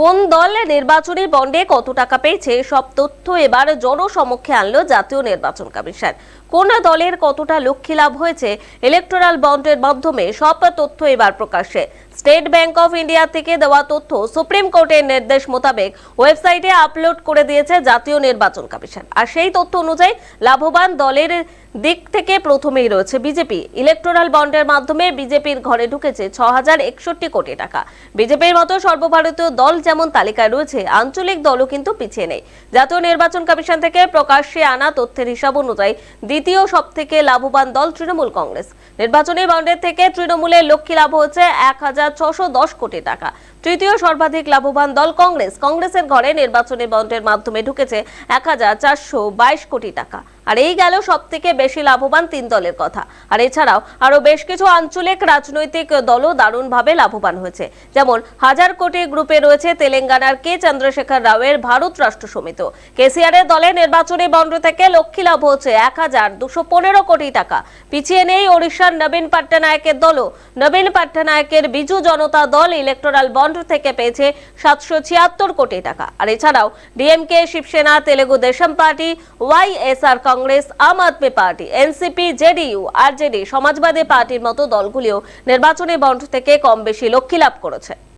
কোন দল নির্বাচনী বন্ডে কত টাকা পেয়েছে সব তথ্য এবার জনসমক্ষে আনলো জাতীয় নির্বাচন কমিশন। কোন দলের কতটা লক্ষ্মী লাভ হয়েছে ইলেকটোরাল বন্ডের মাধ্যমে সব তথ্য এবার প্রকাশ্যে। স্টেট ব্যাংক অফ ইন্ডিয়া থেকে দেওয়া তথ্য সুপ্রিম কোর্টের নির্দেশ মোতাবেক ওয়েবসাইটে আপলোড করে দিয়েছে জাতীয় নির্বাচন কমিশন। আর সেই তথ্য অনুযায়ী লাভবান দলের দিক থেকে প্রথমেই রয়েছে বিজেপি। ইলেকটোরাল বন্ডের মাধ্যমে বিজেপির ঘরে ঢুকেছে ছ হাজার একষট্টি কোটি টাকা। বিজেপির মতো সর্বভারতীয় দল যেমন তালিকায় রয়েছে, আঞ্চলিক দলও কিন্তু পিছিয়ে নেই। জাতীয় নির্বাচন কমিশন থেকে প্রকাশ্যে আনা তথ্যের হিসাব অনুযায়ী দ্বিতীয় সব থেকে লাভবান দল তৃণমূল কংগ্রেস। নির্বাচনী বন্ডের থেকে তৃণমূলের লক্ষ্মী লাভ হচ্ছে এক হাজার ছশো দশ কোটি টাকা। তৃতীয় সর্বাধিক লাভবান দল কংগ্রেস। কংগ্রেসের ঘরে নির্বাচনী বন্ডের মাধ্যমে ঢুকেছে এক হাজার চারশো বাইশ কোটি টাকা। আর এই গেল সব থেকে বেশি লাভবান তিন দলের কথা। আর এছাড়াও আরও বেশ কিছু আঞ্চলিক রাজনৈতিক দলও দারুণভাবে লাভবান হয়েছে। যেমন হাজার কোটি গ্রুপে রয়েছে তেলেঙ্গানার কে চন্দ্রশেখর রাওয়ের ভারত রাষ্ট্র সমিত। সমিতি কেসিআরের দলে নির্বাচনী বন্ড থেকে লক্ষ্মী লাভ হচ্ছে এক হাজার দুশো পনেরো কোটি টাকা। পিছিয়ে নেই ওড়িশার নবীন পট্টনায়কের দলও। নবীন পট্টনায়কের বিজু জনতা দল ইলেকটোরাল বন্ড থেকে পেয়েছে সাতশো ছিয়াত্তর কোটি টাকা। আর এছাড়াও DMK, Shiv Sena, Telugu Desam party, Y s R Congress, Aam Aadmi party, NCP, JDU, RJD Samajwadi পার্টির মতো দলগুলিও নির্বাচনী বন্ড থেকে কম বেশি লক্ষ্যী লাভ করেছে।